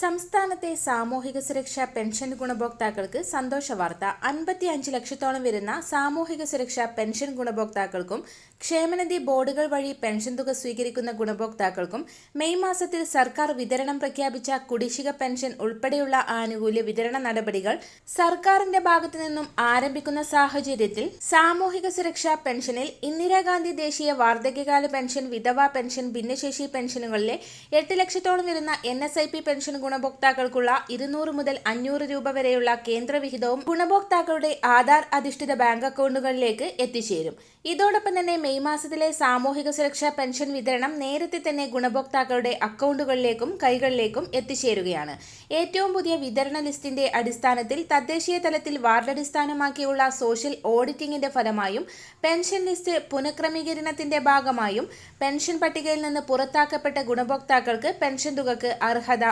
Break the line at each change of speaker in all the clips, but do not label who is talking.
സംസ്ഥാനത്തെ സാമൂഹിക സുരക്ഷാ പെൻഷൻ ഗുണഭോക്താക്കൾക്ക് സന്തോഷ വാർത്ത. അൻപത്തി അഞ്ച് ലക്ഷത്തോളം വരുന്ന സാമൂഹിക സുരക്ഷാ പെൻഷൻ ഗുണഭോക്താക്കൾക്കും ക്ഷേമനിധി ബോർഡുകൾ വഴി പെൻഷൻ തുക സ്വീകരിക്കുന്ന ഗുണഭോക്താക്കൾക്കും മെയ് മാസത്തിൽ സർക്കാർ വിതരണം പ്രഖ്യാപിച്ച കുടിശ്ശിക പെൻഷൻ ഉൾപ്പെടെയുള്ള ആനുകൂല്യ വിതരണ നടപടികൾ സർക്കാരിന്റെ ഭാഗത്തു നിന്നും ആരംഭിക്കുന്ന സാഹചര്യത്തിൽ സാമൂഹിക സുരക്ഷാ പെൻഷനിൽ ഇന്ദിരാഗാന്ധി ദേശീയ വാർദ്ധക്യകാല പെൻഷൻ വിധവാ പെൻഷൻ ഭിന്നശേഷി പെൻഷനുകളിലെ എട്ട് ലക്ഷത്തോളം വരുന്ന എൻ പെൻഷൻ ഗുണഭോക്താക്കൾക്കുള്ള ഇരുന്നൂറ് മുതൽ അഞ്ഞൂറ് രൂപ വരെയുള്ള കേന്ദ്രവിഹിതവും ഗുണഭോക്താക്കളുടെ ആധാർ അധിഷ്ഠിത ബാങ്ക് അക്കൗണ്ടുകളിലേക്ക് എത്തിച്ചേരും. ഇതോടൊപ്പം തന്നെ മെയ് മാസത്തിലെ സാമൂഹിക സുരക്ഷാ പെൻഷൻ വിതരണം നേരത്തെ തന്നെ ഗുണഭോക്താക്കളുടെ അക്കൗണ്ടുകളിലേക്കും കൈകളിലേക്കും എത്തിച്ചേരുകയാണ്. ഏറ്റവും പുതിയ വിതരണ ലിസ്റ്റിന്റെ അടിസ്ഥാനത്തിൽ തദ്ദേശീയ തലത്തിൽ വാർഡടിസ്ഥാനമാക്കിയുള്ള സോഷ്യൽ ഓഡിറ്റിംഗിന്റെ ഫലമായും പെൻഷൻ ലിസ്റ്റ് പുനഃക്രമീകരണത്തിന്റെ ഭാഗമായും പെൻഷൻ പട്ടികയിൽ നിന്ന് പുറത്താക്കപ്പെട്ട ഗുണഭോക്താക്കൾക്ക് പെൻഷൻ തുകക്ക് അർഹത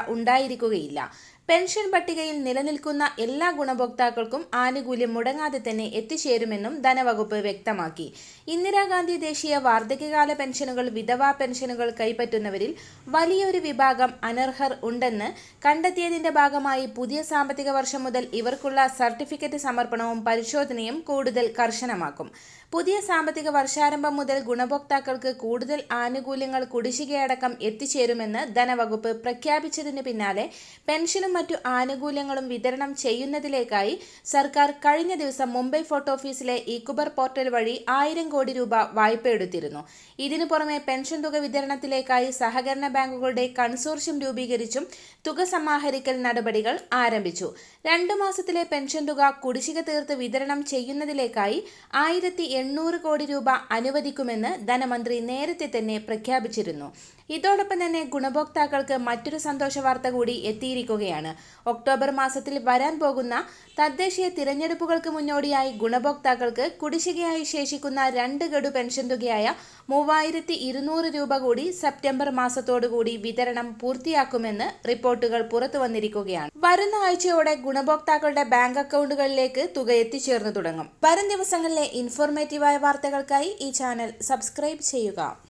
ഉണ്ടായിരിക്കുകയില്ല പെൻഷൻ പട്ടികയിൽ നിലനിൽക്കുന്ന എല്ലാ ഗുണഭോക്താക്കൾക്കും ആനുകൂല്യം മുടങ്ങാതെ തന്നെ എത്തിച്ചേരുമെന്നും ധനവകുപ്പ് വ്യക്തമാക്കി. ഇന്ദിരാഗാന്ധി ദേശീയ വാർദ്ധക്യകാല പെൻഷനുകൾ വിധവാ പെൻഷനുകൾ കൈപ്പറ്റുന്നവരിൽ വലിയൊരു വിഭാഗം അനർഹർ ഉണ്ടെന്ന് കണ്ടെത്തിയതിന്റെ ഭാഗമായി പുതിയ സാമ്പത്തിക വർഷം മുതൽ ഇവർക്കുള്ള സർട്ടിഫിക്കറ്റ് സമർപ്പണവും പരിശോധനയും കൂടുതൽ കർശനമാക്കും. പുതിയ സാമ്പത്തിക വർഷാരംഭം മുതൽ ഗുണഭോക്താക്കൾക്ക് കൂടുതൽ ആനുകൂല്യങ്ങൾ കുടിശ്ശികയടക്കം എത്തിച്ചേരുമെന്ന് ധനവകുപ്പ് പ്രഖ്യാപിച്ചതിന് പിന്നാലെ പെൻഷനും മറ്റു ആനുകൂല്യങ്ങളും വിതരണം ചെയ്യുന്നതിലേക്കായി സർക്കാർ കഴിഞ്ഞ ദിവസം മുംബൈ ഫോർട്ട് ഓഫീസിലെ ഇക്കുബർ പോർട്ടൽ വഴി ആയിരം കോടി രൂപ വായ്പ എടുത്തിരുന്നു. ഇതിനു പുറമെ പെൻഷൻ തുക വിതരണത്തിലേക്കായി സഹകരണ ബാങ്കുകളുടെ കൺസോർഷ്യം രൂപീകരിച്ചും തുക സമാഹരിക്കൽ നടപടികൾ ആരംഭിച്ചു. രണ്ടു മാസത്തിലെ പെൻഷൻ തുക കുടിശ്ശിക തീർത്ത് വിതരണം ചെയ്യുന്നതിലേക്കായി ആയിരത്തി എണ്ണൂറ് കോടി രൂപ അനുവദിക്കുമെന്ന് ധനമന്ത്രി നേരത്തെ തന്നെ പ്രഖ്യാപിച്ചിരുന്നു. ഇതോടൊപ്പം തന്നെ ഗുണഭോക്താക്കൾക്ക് മറ്റൊരു സന്തോഷ വാർത്ത കൂടി എത്തിയിരിക്കുകയാണ്. ഒക്ടോബർ മാസത്തിൽ വരാൻ പോകുന്ന തദ്ദേശീയ തിരഞ്ഞെടുപ്പുകൾക്ക് മുന്നോടിയായി ഗുണഭോക്താക്കൾക്ക് കുടിശ്ശികയായി ശേഷിക്കുന്ന രണ്ട് ഗഡു പെൻഷൻ തുകയായ മൂവായിരത്തി ഇരുന്നൂറ് രൂപ കൂടി സെപ്റ്റംബർ മാസത്തോടുകൂടി വിതരണം പൂർത്തിയാക്കുമെന്ന് റിപ്പോർട്ടുകൾ പുറത്തു വന്നിരിക്കുകയാണ്. വരുന്ന ആഴ്ചയോടെ ഗുണഭോക്താക്കളുടെ ബാങ്ക് അക്കൗണ്ടുകളിലേക്ക് തുക എത്തിച്ചേർന്നു തുടങ്ങും. വരും ദിവസങ്ങളിലെ ഇൻഫോർമേറ്റീവായ വാർത്തകൾക്കായി ഈ ചാനൽ സബ്സ്ക്രൈബ് ചെയ്യുക.